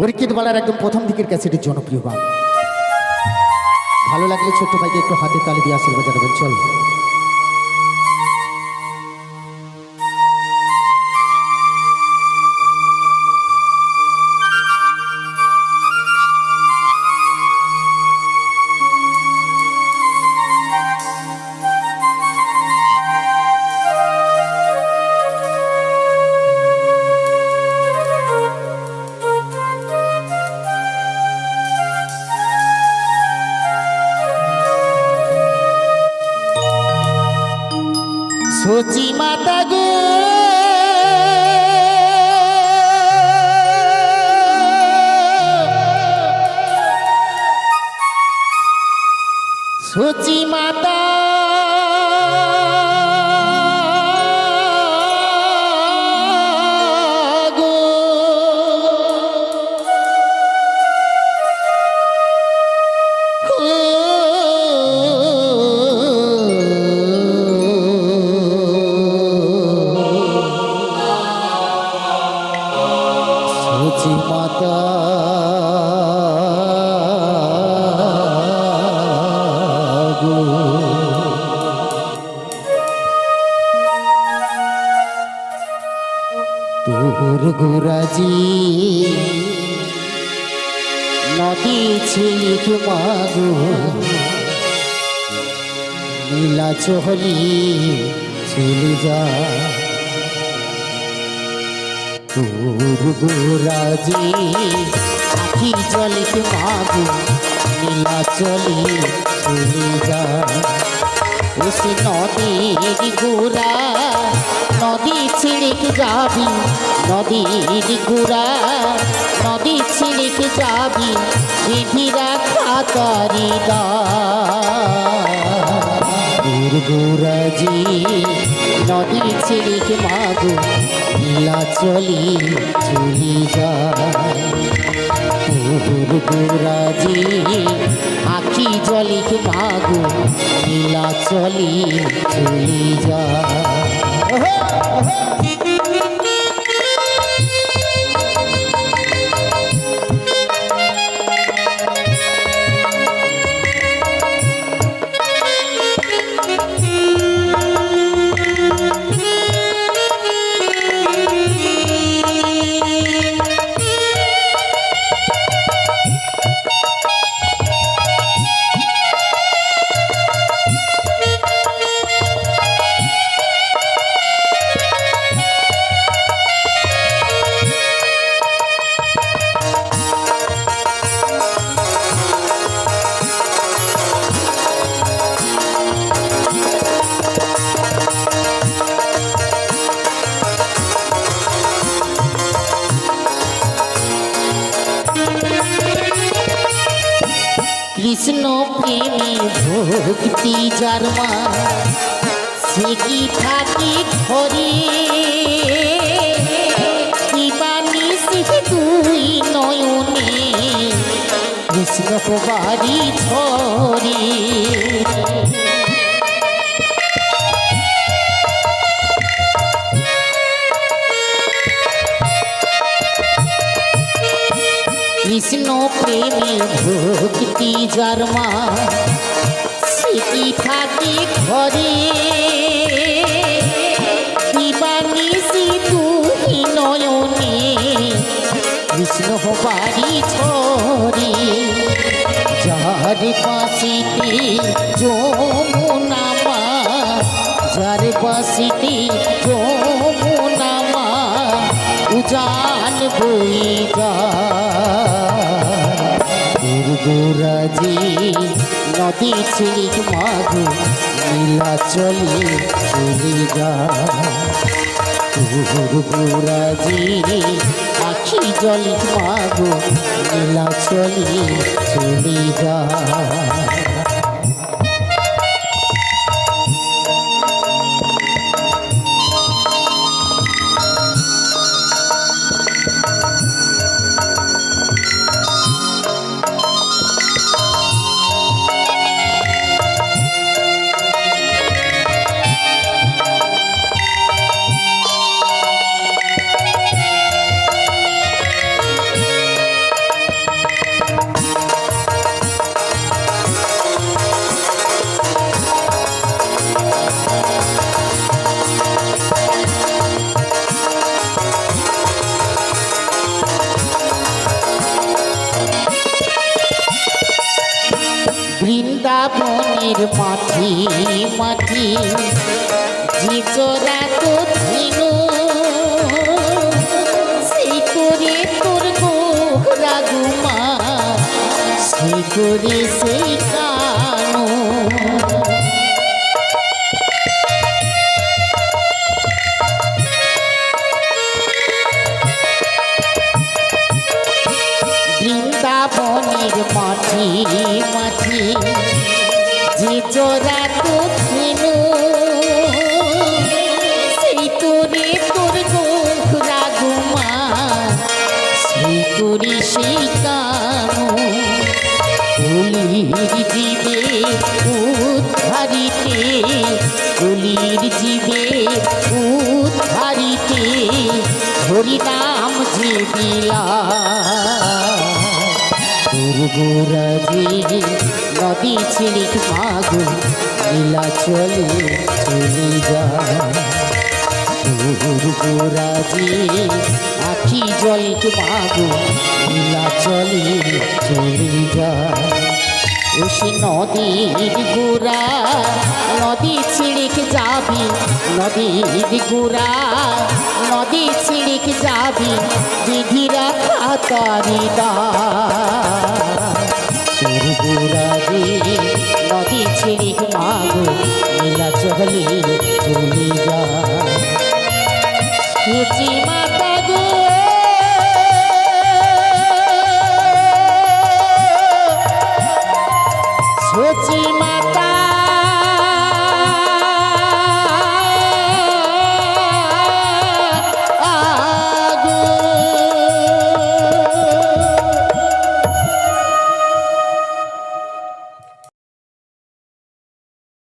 পরীক্ষিত বলার একদম প্রথম দিকের ক্যাসেটের জনপ্রিয় গান। ভালো লাগলে ছোট্ট ভাইকে একটু হাতে তালে দিয়ে আশীর্বাদ জানাবেন। চল। সচি মাতা গো। সচি মাতা। নদী ছিলিক মাগো নীলা চহলি চলে যা। তোর গোরাজি আখি জলিক মাগো নীলা চলি চলে যা। উস নদীর গোরা নদী ছিড়িক যাবি। নদীর গোরা ছিড়িক যাবি বিধিরা খাতারি দূর গোরাজি নদী ছিড়িক মাগো, নীলা চলি চলি যা তোর গোরাজি আখি জলিক মাগো, নীলা চলি চলি যা কৃষ্ণ প্রেমী ভক্তি জার্মা সে কি থাকি ঘরে? দুই নয়নে? কৃষ্ণ বাড়ি ছড়ে কৃষ্ণ প্রেমী ভক্তি জার্মা সেটি থাকে ঘরে দিবানিসি তুই নয়নে, কৃষ্ণ বাড়ি ছড়ে, যার পাশিতে যমুনা মা, যার পাশিতে যমুনা মা, উজান বই যা দুর্গরাজি নদী ছিলিক মাধু নীলা চলি যা। দুর্গরাজি আখি জলি মাগো নীলা চলি পানির মাঠি মাঠি জিচোরা তো ছিনো সেই করে তোর গোরা গুমা সেই করে সেই কানো। বৃন্দাবনের মাঠি মাঠি ছিল সেই তোরে তোর গোখরা গুমা সেই তোরে সেই কানো। কলির জীবে উদ্ধারিতে কলির জীবে উদ্ধারিতে হরিনাম যে দুর্গুরাজি নদী ছিলিক মাগো, নীলা চলে চলে যা। দুর্গুরাজি আখি জল মাগো, নীলা চলে চলে যা। ওসে নদীর গোড়া, নদী ছিড়িক যাবি, নদীর গোড়া, নদী ছিড়িক যাবি বিধিরা খাতারি দা। রে নদী ছিড়িক মাগো, নীলা চলে চলে যা। মাতা গো সচি মা